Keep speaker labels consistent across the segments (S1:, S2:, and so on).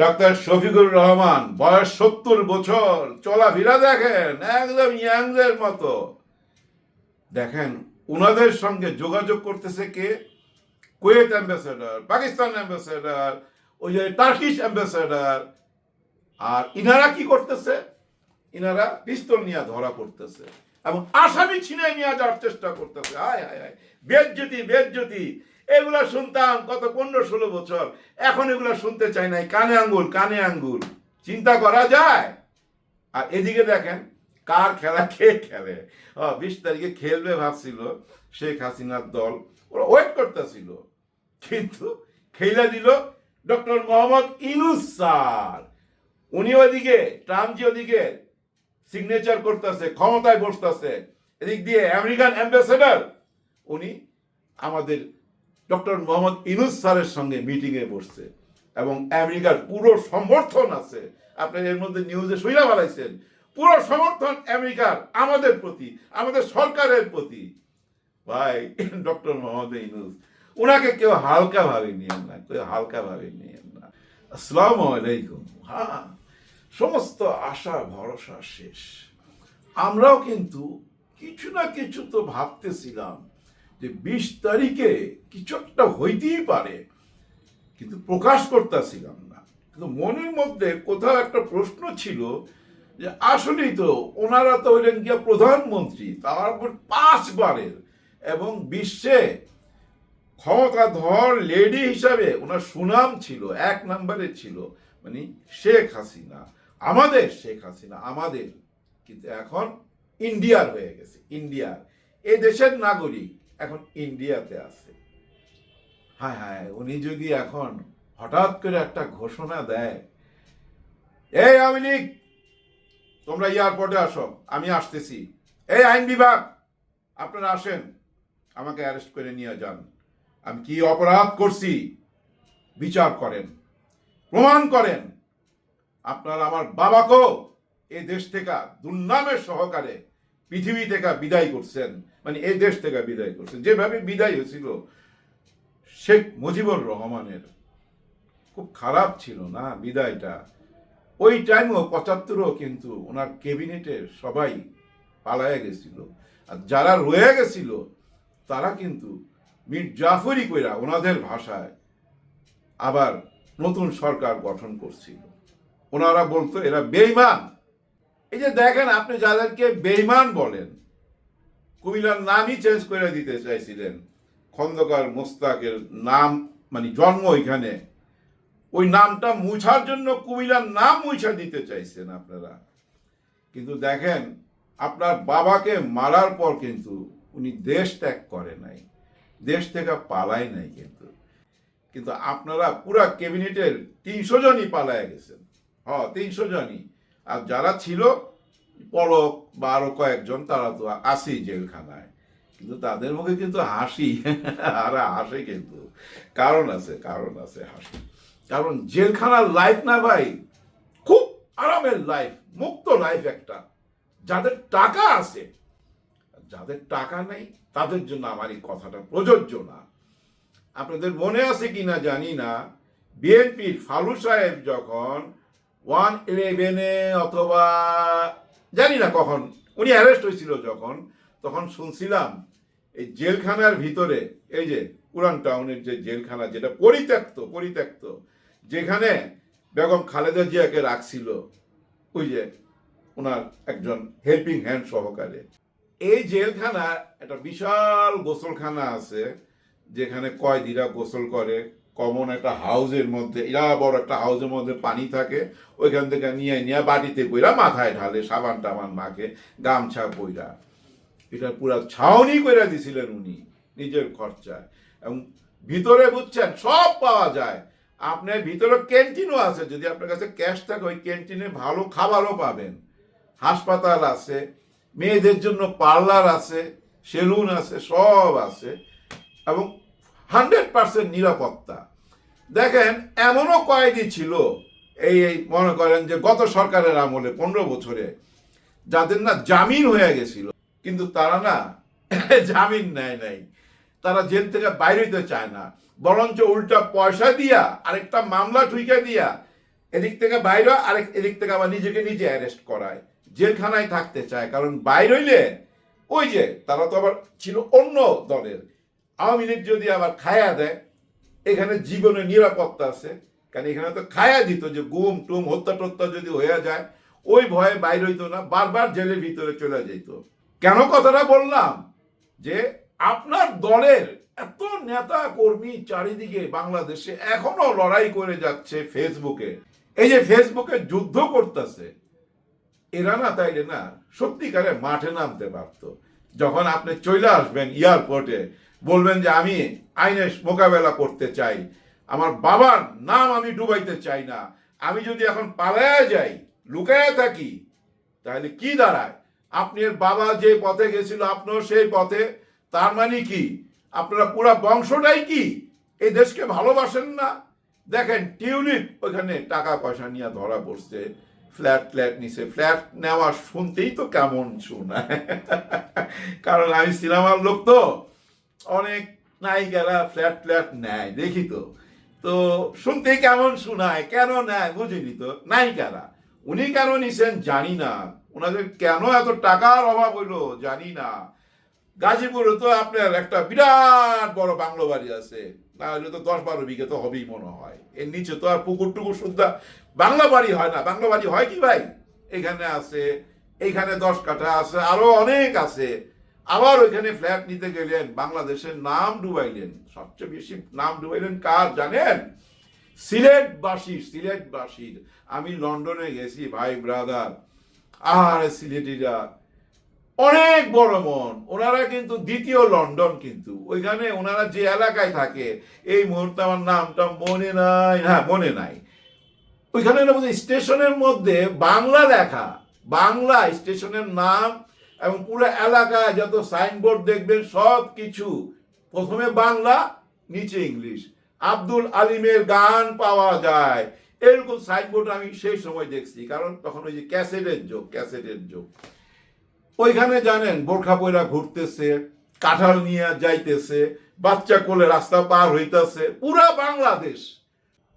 S1: Doctor Shafiqur Rahman, বয়স সত্তর বছর, চলাফেরা দেখেন, একদম ইয়াংদের মতো। দেখেন ওনাদের সঙ্গে যোগাযোগ করতেছে কে? কুয়েত অ্যাম্বাসেডার, পাকিস্তান অ্যাম্বাসেডার, ওই যে টার্কিশ অ্যাম্বাসেডার। আর ইনারা কি করতেছে? ইনারা পিস্তল নিয়ে ধরা পড়তেছে এবং আসামি ছিনাই নিয়ে যাওয়ার চেষ্টা করতেছে। হায় হায় হায় বেজ্জতি বেজ্জতি। এগুলা শুনতাম কত পনেরো ষোলো বছর। এখন এগুলা শুনতে চাই নাই। কানে আঙ্গুল কানে আঙ্গুল। চিন্তা করা যায়? আর এদিকে দেখেন, কার খেলা কে খেলে? বিশ তারিখে খেলবে ভাবছিল শেখ হাসিনার দল। ওরা ওয়েট করতেছিল। কিন্তু খেলা দিল ডক্টর মোহাম্মদ ইনুস স্যার। উনি ওদিকে ট্রাম্পজি ওদিকে সিগনেচার করতেছে, ক্ষমতায় বসতেছে। এদিক দিয়ে আমেরিকান অ্যাম্বাসেডার উনি আমাদের ডক্টর মোহাম্মদ ইনুস স্যারের সঙ্গে মিটিংয়ে বসছে এবং আমেরিকার পুরো সমর্থন আছে। আপনি এর মধ্যে নিউজে শুইলা বাড়াইছেন পুরো সমর্থন আমেরিকার, আমাদের প্রতি, আমাদের সরকারের প্রতি। ভাই, ডক্টর মোহাম্মদ ইনুস ওনাকে কেউ হালকা ভাবে নিয়েন না, কেউ হালকা ভাবে নিয়েন না। আসসালামু আলাইকুম। হ্যাঁ সমস্ত আশা ভরসা শেষ। আমরাও কিন্তু কিছু না কিছু তো ভাবতেছিলাম। যে বিশ তারিখে কিছু একটা হইতেই পারে, কিন্তু প্রকাশ করতেছিলাম না। কিন্তু মনের মধ্যে কোথাও একটা প্রশ্ন ছিল যে আসলেই তো ওনারা তো হইলেন গিয়া প্রধানমন্ত্রী তারপর পাঁচবারের এবং বিশ্বে ক্ষমতাধর লেডি হিসাবে ওনার সুনাম ছিল, এক নম্বরে ছিল মানে শেখ হাসিনা। আমাদের শেখ হাসিনা, আমাদের, কিন্তু এখন ইন্ডিয়ার হয়ে গেছে, ইন্ডিয়ার। এ দেশের নাগরিক এখন ইন্ডিয়াতে আছে। হ্যাঁ হ্যাঁ উনি যদি এখন হঠাৎ করে একটা ঘোষণা দেয়, এই আওয়ামী লীগ, তোমরা এয়ারপোর্টে আসো, আমি আসতেছি। এই আইন বিভাগ, আপনারা আসেন, আমাকে অ্যারেস্ট করে নিয়ে যান। আমি কি অপরাধ করছি? বিচার করেন, প্রমাণ করেন। আপনার আমার বাবাকেও এই দেশ থেকে দুর্নামের সহকারে পৃথিবী থেকে বিদায় করছেন। মানে এই দেশ থেকে বিদায় করছেন যেভাবে বিদায় হয়েছিল, শেখ মুজিবুর রহমানের খুব খারাপ ছিল না বিদায়টা? ওই টাইমও পঁচাত্তরও কিন্তু ওনার ক্যাবিনেটের সবাই পালায় গেছিল। আর যারা রয়ে গেছিল, তারা কিন্তু মির জাফরি কইরা ওনাদের ভাষায় আবার নতুন সরকার গঠন করছিল। ওনারা বলতো, এরা বেইমান এই যে দেখেন, আপনি যাদেরকে বেইমান বলেন কুমিল্লার নামই চেঞ্জ করে দিতে চাইছিলেন। খন্দকার মোস্তাকের নাম মানে জন্ম ওইখানে। ওই নামটা মুছার জন্য কুমিল্লার নাম মুছা দিতে চাইছেন আপনারা। কিন্তু দেখেন, আপনার বাবাকে মারার পর কিন্তু উনি দেশ ত্যাগ করে নাই। দেশ থেকে পালায় নাই কিন্তু। কিন্তু আপনারা পুরা ক্যাবিনেটের তিনশো জনই পালায় গেছেন। হ, তিনশো জনই। আর যারা ছিল পলক বা আরও কয়েকজন তারা তো আসেই জেলখানায়। কিন্তু তাদের মুখে কিন্তু হাসি। আর হাসে কিন্তু। কারণ আছে কারণ আছে হাসি। কারণ জেলখানার লাইফ না ভাই, খুব আরামের লাইফ মুক্ত লাইফ একটা। যাদের টাকা আছে যাদের টাকা নেই, তাদের জন্য আমার এই কথাটা প্রযোজ্য না। আপনাদের মনে আছে কিনা জানি না। বিএনপির ফালু সাহেব যখন ওয়ান ইলেভেনে অথবা জানি না কখন। উনি অ্যারেস্ট হয়েছিল যখন, তখন শুনছিলাম, এই জেলখানার ভিতরে, এই যে পুরান টাউনের যে জেলখানা, যেটা পরিত্যক্ত পরিত্যক্ত, যেখানে বেগম খালেদা জিয়াকে রাখছিল, ওই যে ওনার একজন হেল্পিং হ্যান্ড সহকারে। এই জেলখানা একটা বিশাল গোসলখানা আছে, যেখানে কয়েদিরা গোসল করে কমন একটা হাউজের মধ্যে এরা বড় একটা হাউজের মধ্যে পানি থাকে, ওইখান থেকে নিয়ে নিয়ে বাটিতে কইরা মাথায় ঢালে, সাবান টাবান মাখে, গামছা কইরা এটা পুরা ছাউনি কইরা দিছিলেন উনি, নিজের খরচায়। এবং ভিতরে বুঝছেন, সব পাওয়া যায়। আপনার ভিতরে ক্যান্টিনও আছে, যদি আপনার কাছে ক্যাশ থাকে, ওই ক্যান্টিনে ভালো খাবারও পাবেন। হাসপাতাল আছে, মেয়েদের জন্য পার্লার আছে সেলুন আছে, সব আছে। এবং হান্ড্রেড পার্সেন্ট নিরাপত্তা। দেখেন, এমনও কয়েদি ছিল, এই এই মনে করেন যে গত সরকারের আমলে পনেরো বছরে, যাদের না জামিন হয়ে গেছিল, কিন্তু তারা না জামিন নেয় নাই। তারা জেল থেকে বাইরে হইতে চায় না। বরঞ্চ উল্টা পয়সা দিয়া, আরেকটা মামলা ঠুইকা দিয়া, এদিক থেকে বাইরে, আরেক এদিক থেকে আবার নিজেকে নিজে অ্যারেস্ট করায়। জেলখানায় থাকতে চায়, কারণ বাইরে হইলে, ওই যে, তারা তো আবার ছিল অন্য দলের। আওয়ামী লীগ যদি আবার খায়া দেয়, এখানে জীবনে নিরাপত্তা আছে। কারণ এখানে তো খায়া দিত যে গুম, টুম হত্যা টত্যা যদি হয়ে যায়, ওই ভয়ে বাইর হইতো না, বারবার জেলের ভিতরে চলে যেত কেন কথাটা বললাম? যে আপনার দলের এত নেতা কর্মী চারিদিকে বাংলাদেশে এখনও লড়াই করে যাচ্ছে ফেসবুকে। এই যে ফেসবুকে যুদ্ধ করতেছে, এরা না তাইলে না সত্যিকারে মাঠে নামতে পারত। যখন আপনি চলে আসবেন এয়ারপোর্টে বলবেন যে আমি আইনের মোকাবেলা করতে চাই। আমার বাবার নাম আমি ডুবাইতে চাই না। আমি যদি এখন পালায়া যাই, লুকায়া থাকি, তাহলে কি দাঁড়ায়? আপনার বাবা যে পথে গেছিল, আপনিও সেই পথে। তার মানে কি? আপনারা পুরো বংশটাই কি? এই দেশকে ভালোবাসেন না? দেখেন, টিউলিপ ওখানে টাকা পয়সা নিয়ে ধরা পড়ছে। ফ্ল্যাট ফ্ল্যাট নিছে। ফ্ল্যাট নেওয়া শুনতেই তো কেমন শোনায়। কারণ আমি সিনেমার লোক তো। অনেক নায়িকারা ফ্ল্যাট ফ্ল্যাট নেয়, দেখি তো। তো শুনতে কেমন শোনায়, কেন নেয় বুঝিনি তো। নায়িকারা, উনি কেন নিছেন জানি না। ওনাদের কেন এত টাকার অভাব হইল জানি না। গাজীপুরে তো আপনার একটা বিরাট বড় বাংলো বাড়ি আছে। না হলে তো দশ বারো বিঘে তো হবেই মনে হয়। এর নিচে তো আর পুকুর টুকুর সুদ্ধা বাংলা বাড়ি হয় না। বাংলা বাড়ি হয় কি ভাই? এখানে আছে এইখানে দশ কাঠা আছে, আরও অনেক আছে। আবার ওইখানে ফ্ল্যাট নিতে গেলেন, বাংলাদেশের নাম ডুবাইলেন। সবচেয়ে বেশি নাম ডুবাইলেন কার জানেন? সিলেটবাসীর সিলেটবাসীর। আমি লন্ডনে গেছি, ভাই ব্রাদার আর সিলেটিরা। অনেক বড় মন। ওনারা কিন্তু দ্বিতীয় লন্ডন কিন্তু। ওইখানে ওনারা যে এলাকায় থাকে, এই মুহূর্তে আমার নামটা মনে নাই। হ্যাঁ মনে নাই। ওইখানে স্টেশনের মধ্যে বাংলা লেখা। বাংলা স্টেশনের নাম এবং পুরো এলাকায় যত সাইনবোর্ড দেখবেন সব কিছু প্রথমে বাংলা, নিচে ইংলিশ। আব্দুল আলিমের গান পাওয়া যায়। এরকম সাইনবোর্ড আমি সেই সময় দেখছি, কারণ তখন ওই যে ক্যাসেটের যোগ ক্যাসেটের যোগ। ওইখানে জানেন, বোরখা পয়রা ঘুরতেছে, কাঁঠাল নিয়ে যাইতেছে, বাচ্চা কোলে রাস্তা পার হইতেছে, পুরা বাংলাদেশ।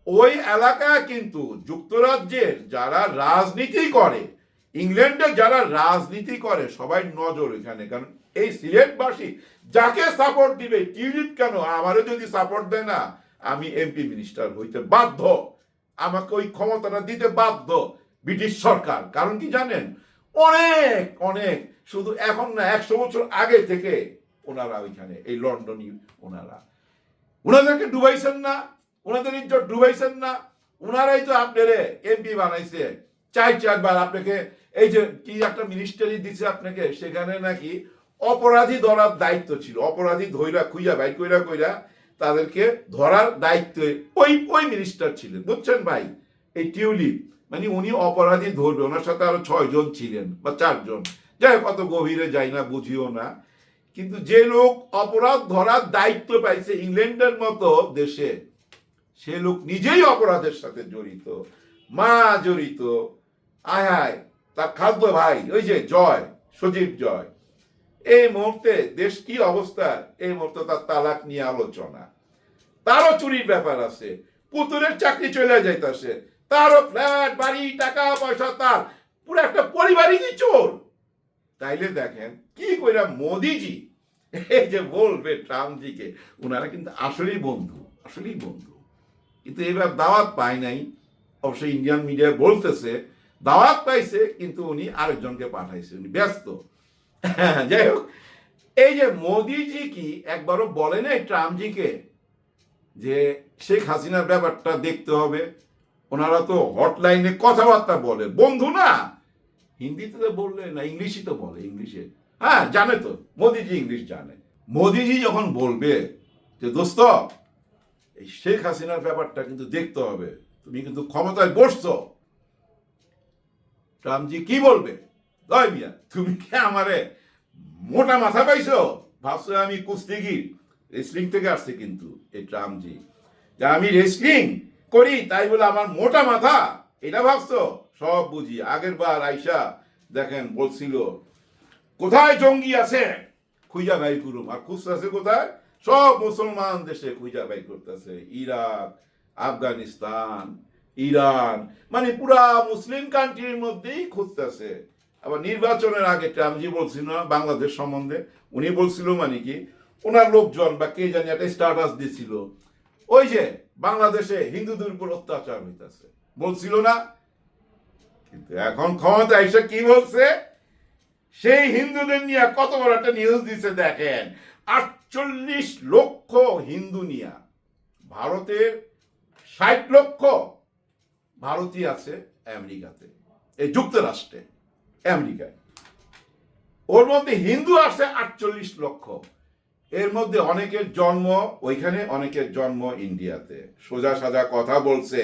S1: ওই এলাকা কিন্তু যুক্তরাজ্যের যারা রাজনীতি করে ইংল্যান্ডে যারা রাজনীতি করে, সবাই নজর এখানে। কারণ এই সিলেটবাসী যাকে সাপোর্ট দিবে টিউলিপ কেন? আমারও যদি সাপোর্ট দেয় না, আমি এমপি মিনিস্টার হইতে বাধ্য। আমাকে ওই ক্ষমতাটা দিতে বাধ্য ব্রিটিশ সরকার। কারণ কি জানেন? অনেক অনেক, শুধু এখন না, একশো বছর আগে থেকে ওনারা ওইখানে, এই লন্ডনই ওনারা। ওনাদেরকে ডুবাইছেন না, ওনাদের ইজ্জত ডুবাইছেন না। ওনারাই তো আপনারে এমপি বানাইছে। চার চারবার আপনাকে এই যে কি একটা মিনিস্টারি দিছে আপনাকে, সেখানে নাকি অপরাধী ধরার দায়িত্ব ছিল। অপরাধী ধৈরা খুইয়া ভাই কইরা কইরা তাদেরকে ধরার দায়িত্ব ওই ওই মিনিস্টার ছিলেন। বুঝছেন ভাই? এই টিউলিপ মানে উনি অপরাধী ধরবে। ওনার সাথে আরও ছয় জন ছিলেন বা চারজন। যাই কত গভীরে যাই না, বুঝিও না। কিন্তু যে লোক অপরাধ ধরার দায়িত্ব পাইছে ইংল্যান্ডের মতো দেশে, সে লোক নিজেই অপরাধের সাথে জড়িত, মা জড়িত। আয় আয়। তার খাদ্য ভাই, ওই যে জয়, সজীব জয়, এই মুহূর্তে দেশ কি অবস্থা? এই মুহূর্তে তার তালাক নিয়ে আলোচনা। তারও চুরির ব্যাপার আছে, পুতুলের চাকরি চলে যাইতেছে, তারও ফ্ল্যাট, বাড়ি, টাকা, পয়সা, তার, পুরো একটা পরিবারই চোর। তাইলে দেখেন, কি কইরা মোদিজি, এই যে বলবে ট্রাম্পজিকে ওনারা কিন্তু আসলেই বন্ধু আসলেই বন্ধু। কিন্তু এবার দাওয়াত পায় নাই অবশ্যই ইন্ডিয়ান মিডিয়া বলতেছে দাওয়াত পাইছে, কিন্তু উনি আরেকজনকে পাঠাইছে, উনি ব্যস্ত। যাই হোক, এই যে মোদিজি কি একবারও বলে নাই ট্রাম্পজিকে যে শেখ হাসিনার ব্যাপারটা দেখতে হবে? ওনারা তো হটলাইনে কথাবার্তা বলে। বন্ধু না, হিন্দিতে তো বললে না, ইংলিশই তো বলে, ইংলিশে। হ্যাঁ জানে তো, মোদিজি ইংলিশ জানে। মোদিজি যখন বলবে যে, দোস্ত, এই শেখ হাসিনার ব্যাপারটা কিন্তু দেখতে হবে, তুমি কিন্তু ক্ষমতায় বসছো। ট্রাম্পজি কি বলবে? মিয়া, তুমি কি আমারে মোটা মাথা পাইছো? ভাবছ আমি কুস্তিগির। রেসলিং থেকে আসছে কিন্তু এই ট্রাম্পজি যে আমি রেসলিং করি, তাই বলে আমার মোটা মাথা। এটা ভাবছ? সব বুঝি। আগের বার আইসা দেখেন বলছিল, কোথায় জঙ্গি আছে? খুঁজা ভাই করুম আর খুঁজতেছে কোথায়? সব মুসলমান দেশে খুঁজা ভাই করতেছে। Iraq, Afghanistan Iran. মানে পুরা মুসলিম কান্ট্রির মধ্যেই খুঁজতেছে। আবার নির্বাচনের আগে ট্রাম্পজি বলছিল না, বাংলাদেশ সম্বন্ধে। উনি বলছিল মানে কি, ওনার লোকজন বা কে জানি একটা স্ট্যাটাস দিছিল। ওই যে বাংলাদেশে হিন্দুদের উপর অত্যাচার হইতাছে। বলছিল না। কিন্তু এখন ক্ষমতা এসে কি বলছে? সেই হিন্দুদের নিয়ে কত বড় একটা নিউজ দিছে দেখেন। আটচল্লিশ লক্ষ হিন্দু নিয়া। ভারতের ষাট লক্ষ। ভারতীয় আছে আমেরিকাতে, এই যুক্তরাষ্ট্রে, আমেরিকায়। ওর মধ্যে হিন্দু আছে আটচল্লিশ লক্ষ। এর মধ্যে অনেকের জন্ম, ওইখানে অনেকের জন্ম ইন্ডিয়াতে। সোজা সাজা কথা বলছে।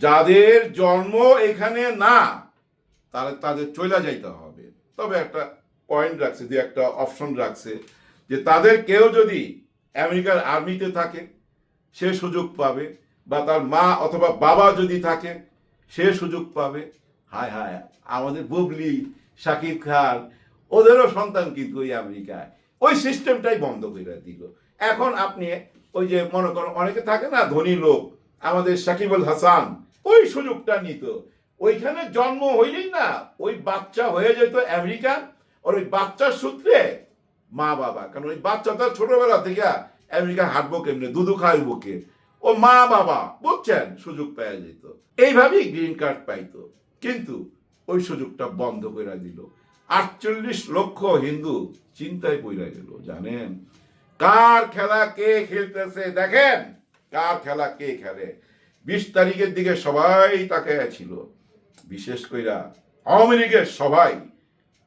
S1: যাদের জন্ম এখানে না তাহলে তাদের চলে যাইতে হবে। তবে একটা পয়েন্ট রাখছে যে একটা অপশন রাখছে, যে তাদের কেউ যদি আমেরিকার আর্মিতে থাকে, সে সুযোগ পাবে। বা তার মা অথবা বাবা যদি থাকে, সে সুযোগ পাবে। হায় হায়, আমাদের বুবলি, শাকিব খান, ওদেরও সন্তান কিন্তু ওই আমেরিকায়। ওই সিস্টেমটাই বন্ধ করে দিল। এখন আপনি ওই যে মনে করেন, অনেকে থাকে না, ধনী লোক, আমাদের সাকিবুল হাসান, ওই সুযোগটা নিত। ওইখানে জন্ম হইলেই না, ওই বাচ্চা হয়ে যেত আমেরিকা, আর ওই বাচ্চার সূত্রে মা বাবা কারণ ওই বাচ্চা তো ছোটবেলা থেকে আমেরিকা হাঁটবো কেমনে, দুধু খাইবো কে? ও মা বাবা বুঝছেন? সুযোগ পাওয়া যেত এইভাবেই গ্রিন কার্ড পাইতো। কিন্তু ওই সুযোগটা বন্ধ করে দিল। আটচল্লিশ লক্ষ হিন্দু চিন্তায় পড়ে গেল, জানেন? কার খেলা কে খেলতেছে দেখেন? কার খেলা কে খেলে? বিশ তারিখের দিকে সবাই তাকে ছিল। বিশেষ কইরা আওয়ামী লীগের সবাই।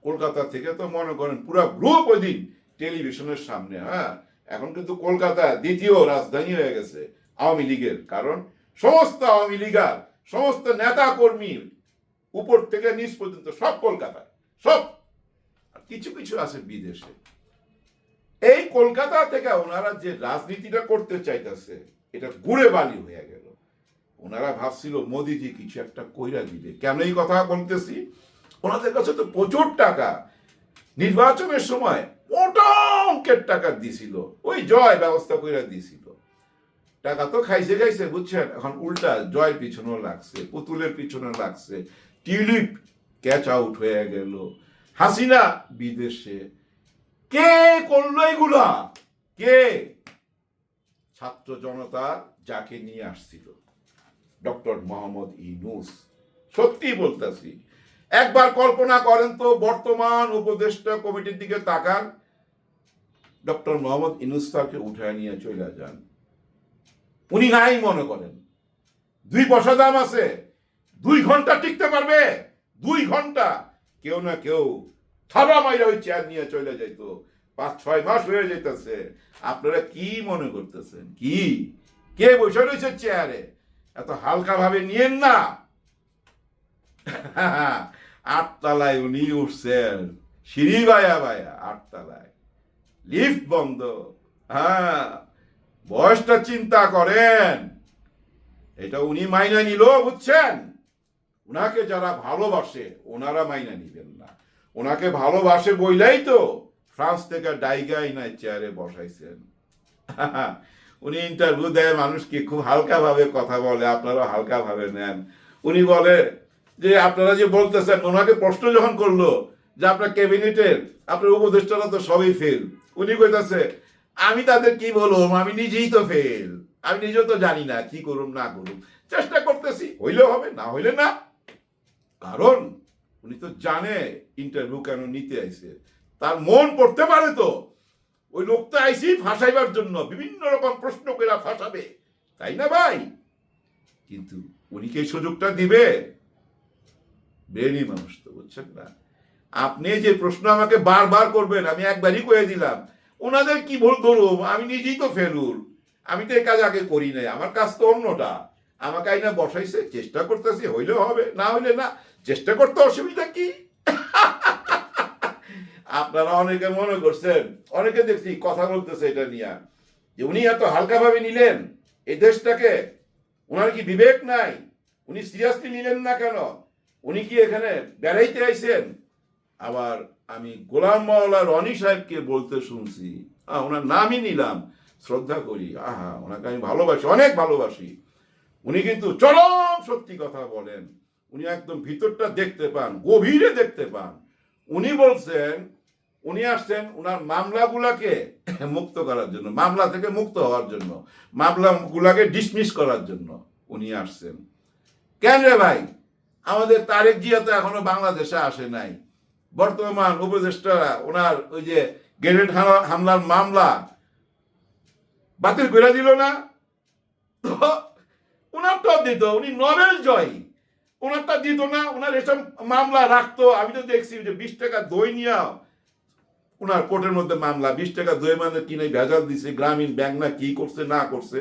S1: কলকাতা থেকে তো মনে করেন পুরো গ্রুপ ওই দিন টেলিভিশনের সামনে হ্যাঁ? এখন কিন্তু কলকাতা দ্বিতীয় রাজধানী হয়ে গেছে। আওয়ামী লীগের, কারণ সমস্ত আওয়ামী লীগার সমস্ত নেতা কর্মীর উপর থেকে নিচ পর্যন্ত সব কলকাতায়, সব। কিছু কিছু আছে বিদেশে। এই কলকাতা থেকে ওনারা যে রাজনীতিটা করতে চাইতেছে, এটা গুড়ে বালি হয়ে গেল। ওনারা ভাবছিল, মোদিজি কিছু একটা কইরা দিবে। কেন এই কথা বলতেছি? ওনাদের কাছে তো প্রচুর টাকা। নির্বাচনের সময় মোটা অঙ্কের টাকা দিছিল। ওই জয় ব্যবস্থা কইরা দিছিল। টাকা তো খাইছে খাইছে, বুঝছেন? এখন উল্টা জয়ের পিছনেও লাগছে, পুতুলের পিছনে লাগছে। টিউলিপ ক্যাচ আউট হয়ে গেল। হাসিনা বিদেশে। কে করল এগুলা? কে? ছাত্র জনতা যাকে নিয়ে আসছিল, ডক্টর মোহাম্মদ ইনুস সত্যি বলতেছি, একবার কল্পনা করেন তো বর্তমান উপদেষ্টা কমিটির দিকে তাকান, ডক্টর মোহাম্মদ ইনুস স্যারকে উঠায় নিয়ে চলে যান। উনি নাই মনে করেন। দুই পয়সা দাম আছে, দুই ঘণ্টা টিকতে পারবে, দুই ঘণ্টা। কেউ না কেউ থাবা মাইরা ওই চেয়ার নিয়ে চলে যাইত। পাঁচ, ছয় মাস হয়ে যাইতেছে। আপনারা কি মনে করতেছেন? কি? কে বসে রয়েছে চেয়ারে এত হালকা ভাবে নিয়েন না। আটতলায় উনি উঠছেন। সিঁড়ি বায়া বায়া, আটতলায়। লিফট বন্ধ। হ্যাঁ। বয়সটা চিন্তা করেন। এটা উনি মাইনা নিল, বুঝছেন? উনাকে যারা ভালোবাসে, ওনারা মাইনা নিবেন না। ওনাকে ভালোবাসে বইলাই তো ফ্রান্স থেকে ডাইগাই নাই চেয়ারে বসাইছেন। উনি ইন্টারভিউ দেয় মানুষকে খুব হালকা ভাবে কথা বলে, আপনারা হালকা ভাবে নেন। উনি বলে যে, আপনারা যে বলতেছেন, ওনাকে প্রশ্ন যখন করল যে, আপনার ক্যাবিনেটের, আপনার উপদেষ্টারা তো সবই ফেল উনি কইতাছে আমি তাদের কি বলব আমি নিজেই তো ফেল আমি নিজেও তো জানি না কি করুম, না করুম। চেষ্টা করতেছি, হইলেও হবে, না হইলে না। কারণ উনি তো জানে ইন্টারভিউ কেন নিতে আইছে। তার মন পড়তে পারে তো। ওই লোকটা আইসি ফাঁসাইবার জন্য, বিভিন্ন রকম প্রশ্ন করে ফাঁসাবে। তাই না ভাই? কিন্তু উনি কি সুযোগটা দিবে? বেরি মানুষ তো, বুঝছেন না? আপনি যে প্রশ্ন আমাকে বারবার করবেন, আমি একবারই কয়ে দিলাম ওনাদের কি ভুল ধরুম আমি নিজেই তো ফেলুর। আমি তো এই কাজ আগে করি নাই। আমার কাজ তো অন্যটা। আমাকে আইনা বসাইছে, চেষ্টা করতেছি, হইলেও হবে, না হইলে না, চেষ্টা করতে অসুবিধা কি? আপনারা অনেকে মনে করছেন, অনেকে দেখছি কথা বলতেছে এটা নিয়ে, যে উনি এত হালকাভাবে নিলেন এই দেশটাকে ওনার কি বিবেক নাই? উনি সিরিয়াসলি নিলেন না কেন? উনি কি এখানে বেড়াইতে আইছেন? আবার আমি গোলাম মাওলা রনি সাহেবকে বলতে শুনছি। আহ, ওনার নামই নিলাম। শ্রদ্ধা করি। আহা ওনাকে আমি ভালোবাসি অনেক ভালোবাসি। উনি কিন্তু চরম সত্যি কথা বলেন। উনি একদম ভিতরটা দেখতে পান গভীরে দেখতে পান। উনি বলছেন উনি আসছেন ওনার মামলাগুলাকে মুক্ত করার জন্য মামলা থেকে মুক্ত হওয়ার জন্য মামলাগুলাকে ডিসমিস করার জন্য উনি আসছেন। কেন রে ভাই? আমাদের তারেক জিয়া তো এখনও বাংলাদেশে আসে নাই। বর্তমান উপদেষ্টারা ওনার ওই যে গ্রেনেড হামলার মামলা বাতিল করে দিল না। ওনারটা দিত, উনি জয়ী। ওনারটা দিত না, ওনার এসব মামলা রাখতো। আমি তো দেখছি যে বিশ টাকা দই ওনার কোর্টের মধ্যে মামলা। বিশ টাকা দই মানে কিনে ভেজাল দিছে, গ্রামীণ ব্যাংক না কি করছে, না করছে।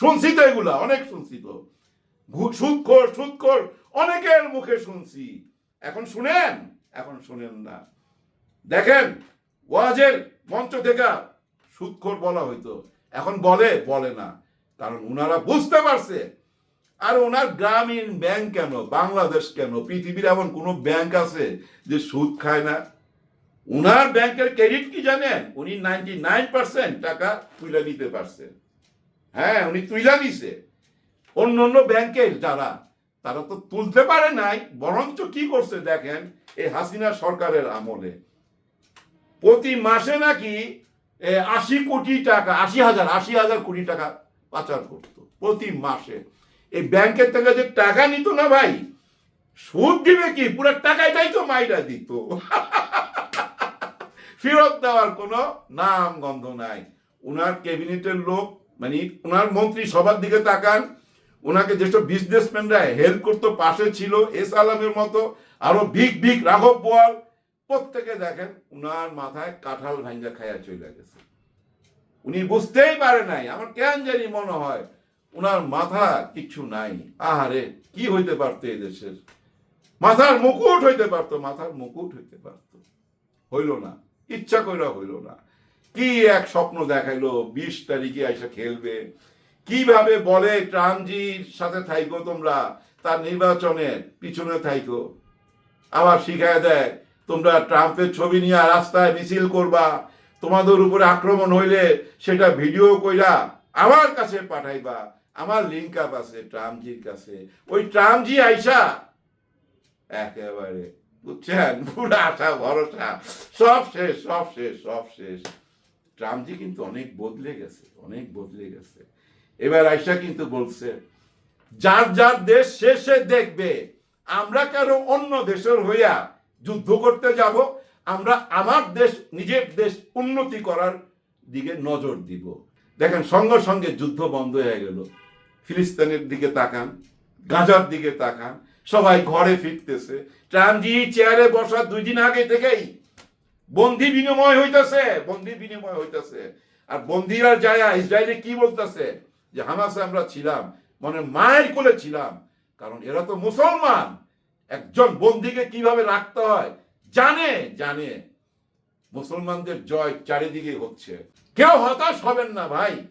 S1: শুনছি তো এগুলা, অনেক শুনছি তো। সুদখোর সুদখোর অনেকের মুখে শুনছি। এখন শুনেন? এখন শোনেন না। দেখেন, ওয়াজের মঞ্চ থেকে সুদখোর বলা হইতো। এখন বলে বলে না। কারণ ওনারা বুঝতে পারছে। আর ওনার গ্রামীণ ব্যাংক কেন, বাংলাদেশ কেন, পৃথিবীর এমন কোন ব্যাংক আছে যে সুদ খায় না? উনার ব্যাংকের ক্রেডিট কি জানেন? উনি নাইনটি নাইন পার্সেন্ট টাকা তুলে নিতে পারছেন হ্যাঁ উনি তুইলা নিছে। অন্য অন্য ব্যাংকের যারা তারা তো তুলতে পারে নাই, বরঞ্চ কি করছে দেখেন, এই হাসিনা সরকারের আমলে। প্রতি মাসে নাকি আশি কোটি টাকা, আশি হাজার আশি হাজার কোটি টাকা পাচার করতো, প্রতি মাসে। এই ব্যাংকের থেকে যে টাকা নিত না ভাই, সুদ দিবে কি? পুরো টাকাটাই তো মাইরা দিত। ফেরত দেওয়ার কোনো নাম গন্ধ নাই। উনার ক্যাবিনেটের লোক মানে উনার মন্ত্রী সবার দিকে তাকান ওনাকে যেসব বিজনেসম্যানরা হেল্প করতো, পাশে ছিল এস আলমের মতো, আরও ভিক ভিক রাঘব বোয়াল প্রত্যেকে দেখেন উনার মাথায় কাঁঠাল ভাঙ্গা খায়া চলে গেছে। উনি বুঝতেই পারে নাই, আমার কেন জানি মনে হয় উনার মাথা কিছু নাই। আহারে, কি হইতে পারতো এই দেশের? মাথার মুকুট হইতে পারতো, মাথার মুকুট হইতে পারতো। হইল না, ইচ্ছা কইরা হইল না। কি এক স্বপ্ন দেখাইলো, বিশ তারিখে এসে খেলবে কীভাবে বলে ট্রামজির সাথে থাইকো তোমরা? তার নির্বাচনের পিছনে থাইকো। আবার শিখায় দেয়, তোমরা ট্রাম্পের ছবি নিয়ে রাস্তায় মিছিল করবা। তোমাদের উপরে আক্রমণ হইলে সেটা ভিডিও কইরা আমার কাছে পাঠাইবা। আমার লিঙ্ক আপ আছে ট্রামজির কাছে। ওই ট্রামজি আইসা একেবারে, বুঝছেন? পুরো আশা, ভরসা। সব শেষ সব শেষ সব শেষ। ট্রামজি কিন্তু অনেক বদলে গেছে, অনেক বদলে গেছে। এবার আইসা কিন্তু বলছে, যার যার দেশ শেষে দেখবে, আমরা কেন অন্য দেশের হইয়া যুদ্ধ করতে যাব, আমরা আমার দেশ, নিজের দেশ উন্নতি করার দিকে নজর দিব। দেখেন, সঙ্গে সঙ্গে যুদ্ধ বন্ধ হয়ে গেল। ফিলিস্তিনের দিকে তাকান, গাজার দিকে তাকান, সবাই ঘরে ফিরতেছে। ট্রানজি চেয়ারে বসার দুই দিন আগে থেকেই বন্দি বিনিময় হইতেছে, বন্দি বিনিময় হইতেছে। আর বন্দিরা যায় ইসরায়েলে কি বলতেছে? যে হামাসে আমরা ছিলাম মানে মায়ের কোলে ছিলাম। কারণ এরা তো মুসলমান। একজন বন্দিকে কীভাবে রাখতে হয়? জানে জানে। মুসলমানদের জয় চারিদিকে হচ্ছে। কেউ হতাশ হবেন না ভাই।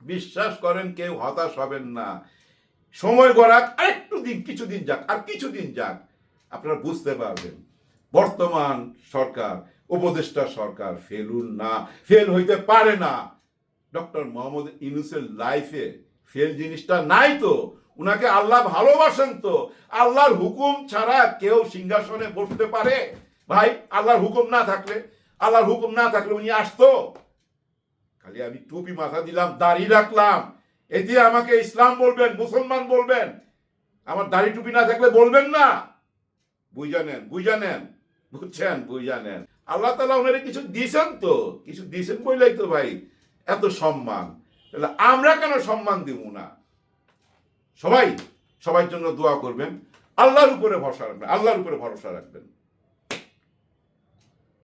S1: বিশ্বাস করেন, কেউ হতাশ হবেন না। সময় গড়াক, আরেকটু দিন, কিছুদিন যাক, আর কিছুদিন যাক। আপনারা বুঝতে পারবেন। বর্তমান সরকার, উপদেষ্টা সরকার ফেলুন না। ফেল হইতে পারে না। ডক্টর মোহাম্মদ ইউনুসের লাইফে ফেল জিনিসটা নাই তো। উনাকে আল্লাহ ভালোবাসেন তো। আল্লাহর হুকুম ছাড়া কেউ সিংহাসনে বসতে পারে। ভাই, আল্লাহর হুকুম না থাকলে, আল্লাহর হুকুম না থাকলে উনি আসতো। খালি আমি টুপি মাথা দিলাম, দাড়ি রাখলাম। এতে আমাকে ইসলাম বলবেন, মুসলমান বলবেন। আমার দাড়ি টুপি না থাকলে বলবেন না। বুঝা নেন বুঝা নেন। বুঝছেন, বুঝা নেন। আল্লাহ তালা ওনারে কিছু দিয়েছেন তো? কিছু দিয়েছেন বললেই তো ভাই। এত সম্মান। তাহলে আমরা কেন সম্মান দিব না? সবাই সবার জন্য দোয়া করবেন। আল্লাহর উপরে ভরসা রাখবেন, আল্লাহর উপরে ভরসা রাখবেন।